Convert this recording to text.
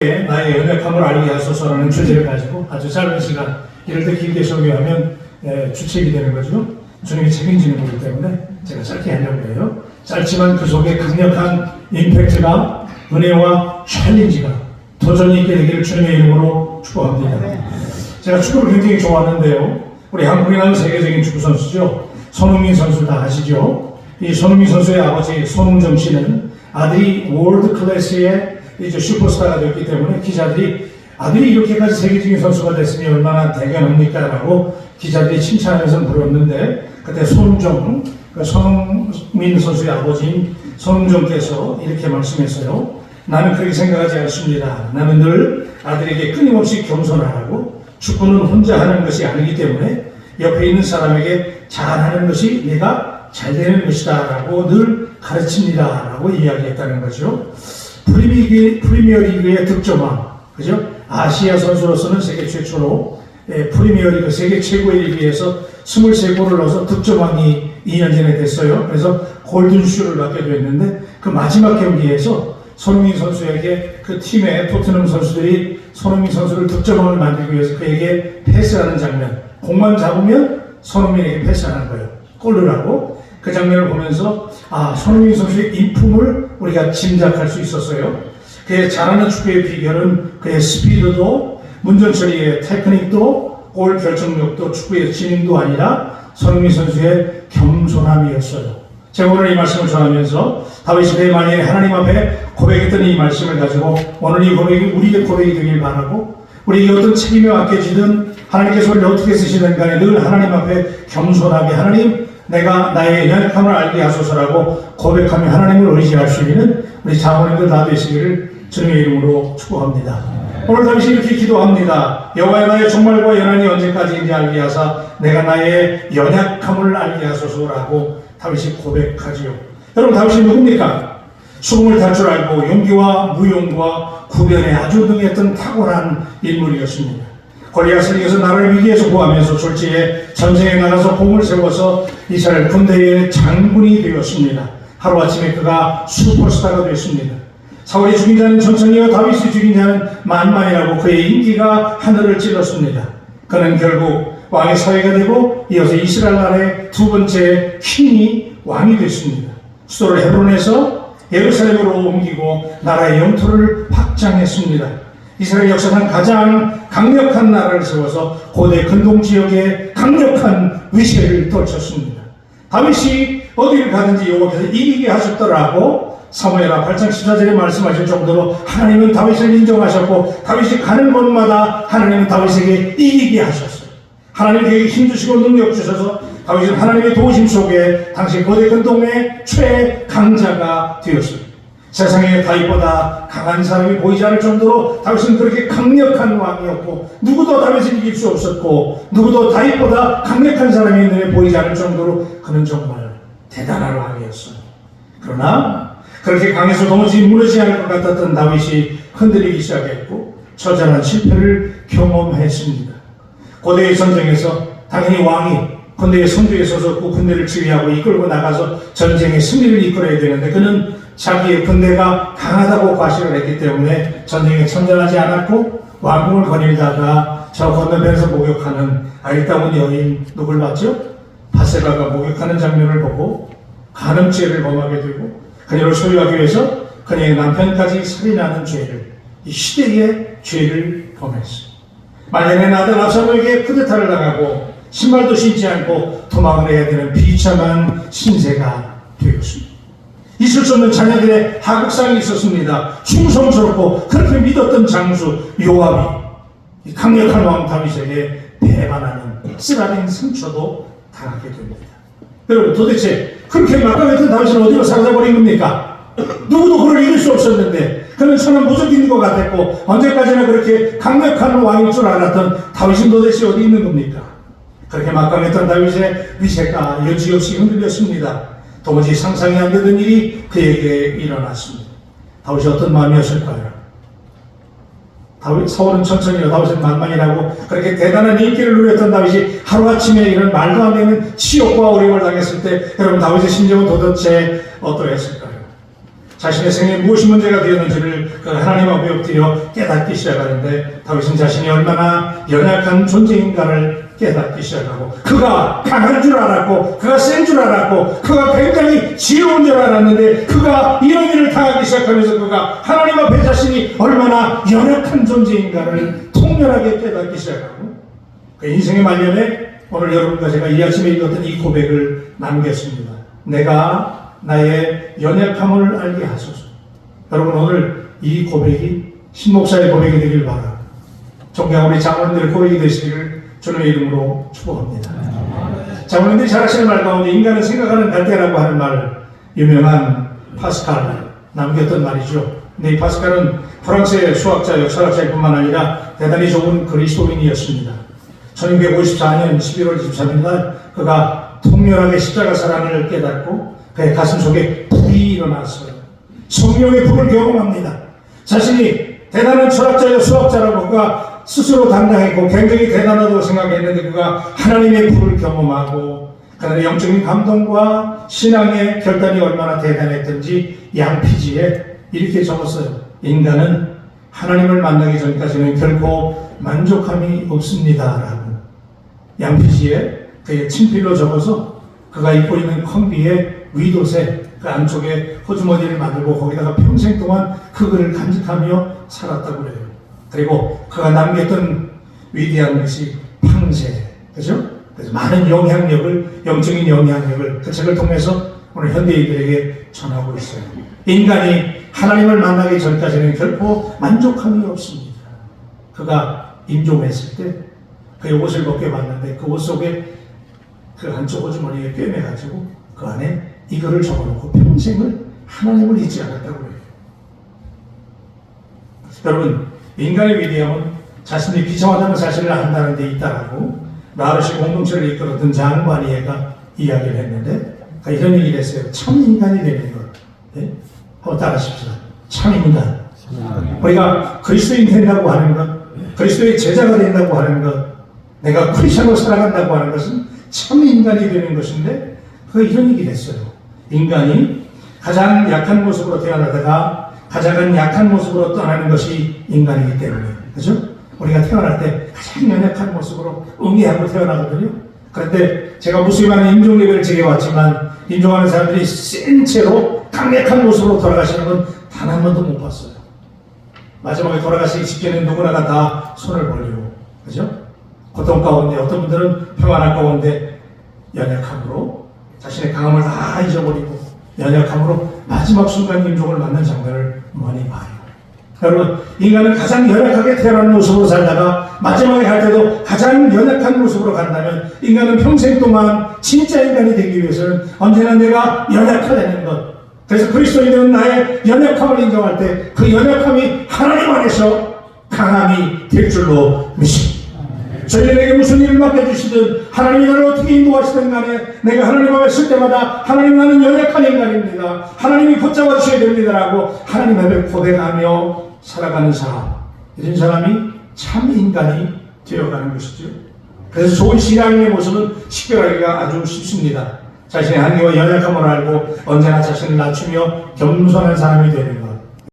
나의 연약함을 알게 하소서라는 주제를 가지고 아주 짧은 시간 이럴 때 길게 설교하면 에, 주책이 되는 거죠. 주님이 책임지는 거기 때문에 제가 짧게 하려고 해요. 짧지만 그 속에 강력한 임팩트가 은혜와 챌린지가 도전이 있게 되기를 주님의 이름으로 축복합니다. 제가 축구를 굉장히 좋아하는데요. 우리 한국이라는 세계적인 축구 선수죠. 손흥민 선수 다 아시죠? 이 손흥민 선수의 아버지 손흥정 씨는 아들이 월드 클래스의 이제 슈퍼스타가 됐기 때문에 기자들이 아들이 이렇게까지 세계적인 선수가 됐으니 얼마나 대견합니까라고 기자들이 칭찬하면서 물었는데 그때 손정 그 손흥민 선수의 아버지인 손흥정께서 이렇게 말씀했어요. 나는 그렇게 생각하지 않습니다. 나는 늘 아들에게 끊임없이 겸손하라고 축구는 혼자 하는 것이 아니기 때문에 옆에 있는 사람에게 잘하는 것이 내가 잘 되는 것이다라고 늘 가르칩니다라고 이야기했다는 거죠. 프리미어리그의 득점왕, 그죠? 아시아 선수로서는 세계 최초로 예, 프리미어리그 세계 최고의 리그에서 23골을 넣어서 득점왕이 2년 전에 됐어요. 그래서 골든슈를 받게 됐는데 그 마지막 경기에서 손흥민 선수에게 그 팀의 토트넘 선수들이 손흥민 선수를 득점왕을 만들기 위해서 그에게 패스하는 장면. 공만 잡으면 손흥민에게 패스하는 거예요. 골을 하고 그 장면을 보면서 아 손흥민 선수의 인품을 우리가 짐작할 수 있었어요. 그의 잘하는 축구의 비결은 그의 스피드도 문전 처리의 테크닉도 골 결정력도 축구의 진행도 아니라 손흥민 선수의 겸손함이었어요. 제가 오늘 이 말씀을 전하면서 다윗이 그의 만약에 하나님 앞에 고백했던 이 말씀을 가지고 오늘 이 고백이 우리의 고백이 되길 바라고 우리에게 어떤 책임이 맡겨지든 하나님께서 우리를 어떻게 쓰시든 간에 늘 하나님 앞에 겸손하게 하나님 내가 나의 연약함을 알게 하소서라고 고백하며 하나님을 의지할 수 있는 우리 장모님들 다 되시기를 주님의 이름으로 축복합니다. 오늘 다윗이 이렇게 기도합니다. 여호와의 나의 종말과 연한이 언제까지인지 알게 하사 내가 나의 연약함을 알게 하소서라고 다윗이 고백하지요. 여러분 다윗이 누굽니까? 수금을 탈 줄 알고 용기와 무용과 구변에 아주 능했던 탁월한 인물이었습니다. 골리앗을 이겨서 나라를 위기에서 구하면서 졸지에 전쟁에 나가서 공을 세워서 이스라엘 군대의 장군이 되었습니다. 하루아침에 그가 슈퍼스타가 되었습니다. 사울이 죽인 자는 천천히와 다윗이 죽인 자는 만만이라고 그의 인기가 하늘을 찔렀습니다. 그는 결국 왕의 사회가 되고 이어서 이스라엘 나라의 두 번째 킹이 왕이 됐습니다. 수도를 헤브론에서 예루살렘으로 옮기고 나라의 영토를 확장했습니다. 이스라엘 역사상 가장 강력한 나라를 세워서 고대 근동 지역에 강력한 위세를 떨쳤습니다. 다윗이 어디를 가든지 여호와께서 이기게 하셨더라고 사무엘하 8장 14절에 말씀하실 정도로 하나님은 다윗을 인정하셨고 다윗이 가는 곳마다 하나님은 다윗에게 이기게 하셨어요. 하나님 그에게 힘 주시고 능력 주셔서 다윗은 하나님의 도우심 속에 당시 고대 근동의 최강자가 되었습니다. 세상에 다윗보다 강한 사람이 보이지 않을 정도로 다윗은 그렇게 강력한 왕이었고 누구도 다윗을 이길 수 없었고 누구도 다윗보다 강력한 사람이 눈에 보이지 않을 정도로 그는 정말 대단한 왕이었어요. 그러나 그렇게 강해서 도무지 무너지지 않을 것 같았던 다윗이 흔들리기 시작했고 처절한 실패를 경험했습니다. 고대의 전쟁에서 당연히 왕이 군대의 선두에 서서 그 군대를 지휘하고 이끌고 나가서 전쟁의 승리를 이끌어야 되는데 그는 자기의 군대가 강하다고 과시를 했기 때문에 전쟁에 참전하지 않았고 왕궁을 거닐다가 저 건너편에서 목욕하는 아리따운 여인 누굴 봤죠? 바세바가 목욕하는 장면을 보고 간음죄를 범하게 되고 그녀를 소유하기 위해서 그녀의 남편까지 살인하는 죄를 이 시대의 죄를 범했어요. 말년에 아들 압살롬에게 쿠데타를 당하고 신발도 신지 않고 도망을 해야 되는 비참한 신세가 되었습니다. 있을 수 없는 자녀들의 하극상이 있었습니다. 충성스럽고 그렇게 믿었던 장수 요압이 이 강력한 왕 다윗에게 배반하는 쓰라린 상처도 당하게 됩니다. 여러분 도대체 그렇게 막강했던 다윗은 어디로 사라져버린 겁니까? 누구도 그를 이길 수 없었는데 그는 천한 무적인 것 같았고 언제까지나 그렇게 강력한 왕일 줄 알았던 다윗은 도대체 어디 있는 겁니까? 그렇게 막강했던 다윗의 위세가 여지없이 흔들렸습니다. 도무지 상상이 안 되던 일이 그에게 일어났습니다. 다윗이 어떤 마음이었을까요? 다윗, 서울은 천천히요, 다윗은 만만이라고 그렇게 대단한 인기를 누렸던 다윗이 하루아침에 이런 말도 안 되는 치욕과 어려움을 당했을 때 여러분 다윗의 심정은 도대체 어떠했을까요? 자신의 생에 무엇이 문제가 되었는지를 그그 하나님 앞에 엎드려 깨닫기 시작하는데 다윗은 자신이 얼마나 연약한 존재인가를 깨닫기 시작하고 그가 강한 줄 알았고 그가 센 줄 알았고 그가 굉장히 지혜로운 줄 알았는데 그가 이런 일을 당하기 시작하면서 그가 하나님 앞에 자신이 얼마나 연약한 존재인가를 통렬하게 깨닫기 시작하고 그 인생의 말년에 오늘 여러분과 제가 이 아침에 읽었던 이 고백을 남겼습니다. 내가 나의 연약함을 알게 하소서. 여러분 오늘 이 고백이 신목사의 고백이 되길 바랍니다. 존경하는 우리 장로님들의 고백이 되시기를 주님의 이름으로 축복합니다. 장로님들이 잘 하시는 말 가운데 인간은 생각하는 갈대라고 하는 말 유명한 파스칼 남겼던 말이죠. 이 파스칼은 프랑스의 수학자, 역사학자일 뿐만 아니라 대단히 좋은 그리스도인이었습니다. 1254년 11월 23일 날 그가 통렬하게 십자가 사랑을 깨닫고 그의 가슴 속에 불이 일어났어요. 성령의 불을 경험합니다. 자신이 대단한 철학자여 수학자라고 그가 스스로 당당했고 굉장히 대단하다고 생각했는데 그가 하나님의 불을 경험하고 그날의 영적인 감동과 신앙의 결단이 얼마나 대단했던지 양피지에 이렇게 적었어요. 인간은 하나님을 만나기 전까지는 결코 만족함이 없습니다라고 양피지에 그의 친필로 적어서 그가 입고 있는 컴비에 위도새 그 안쪽에 호주머니를 만들고 거기다가 평생 동안 그 글을 간직하며 살았다고 그래요. 그리고 그가 남겼던 위대한 것이 팡세, 그죠? 그래서 많은 영향력을, 영적인 영향력을 그 책을 통해서 오늘 현대인들에게 전하고 있어요. 인간이 하나님을 만나기 전까지는 결코 만족함이 없습니다. 그가 임종했을 때 그의 옷을 벗겨 봤는데 그 옷 속에 그 한쪽 호주머니에 꿰매가지고 그 안에 이거를 적어놓고 평생을 하나님을 잊지 않았다고 해요. 여러분, 인간의 위대함은 자신이 비참하다는 사실을 안다는 데 있다라고 나르시 공동체를 이끌었던 장관이가 이야기를 했는데 그 이런 얘기를 했어요. 참 인간이 되는 것. 네? 한번 따라하십시오. 참 인간. 우리가 그리스도인 된다고 하는 것, 그리스도의 제자가 된다고 하는 것, 내가 크리스천으로 살아간다고 하는 것은 참 인간이 되는 것인데 그 이런 얘기를 했어요. 인간이 가장 약한 모습으로 태어나다가 가장 약한 모습으로 떠나는 것이 인간이기 때문에 그죠? 우리가 태어날 때 가장 연약한 모습으로 응애하고 태어나거든요. 그런데 제가 무수히많은 인종 예배를 지켜왔지만 인종하는 사람들이 센 채로 강력한 모습으로 돌아가시는 건 단 한 번도 못 봤어요. 마지막에 돌아가시기 직전에 누구나가 다 손을 벌리고 그죠? 고통 가운데 어떤 분들은 평안할 가운데 연약함으로 자신의 강함을 다 잊어버리고 연약함으로 마지막 순간 임종을 맞는 장면을 많이 봐요. 여러분 인간은 가장 연약하게 태어난 모습으로 살다가 마지막에 갈 때도 가장 연약한 모습으로 간다면 인간은 평생 동안 진짜 인간이 되기 위해서는 언제나 내가 연약하다는 것 그래서 그리스도인은 나의 연약함을 인정할 때 그 연약함이 하나님 안에서 강함이 될 줄로 믿습니다. 저희에게 무슨 일을 맡겨주시든 하나님이 나를 어떻게 인도하시든 간에 내가 하나님 앞에 설 때마다 하나님 나는 연약한 인간입니다. 하나님이 붙잡아 주셔야 됩니다라고 하나님 앞에 고백하며 살아가는 사람 이런 사람이 참 인간이 되어가는 것이죠. 그래서 좋은 신앙의 모습은 식별하기가 아주 쉽습니다. 자신의 한계와 연약함을 알고 언제나 자신을 낮추며 겸손한 사람이 되는 것.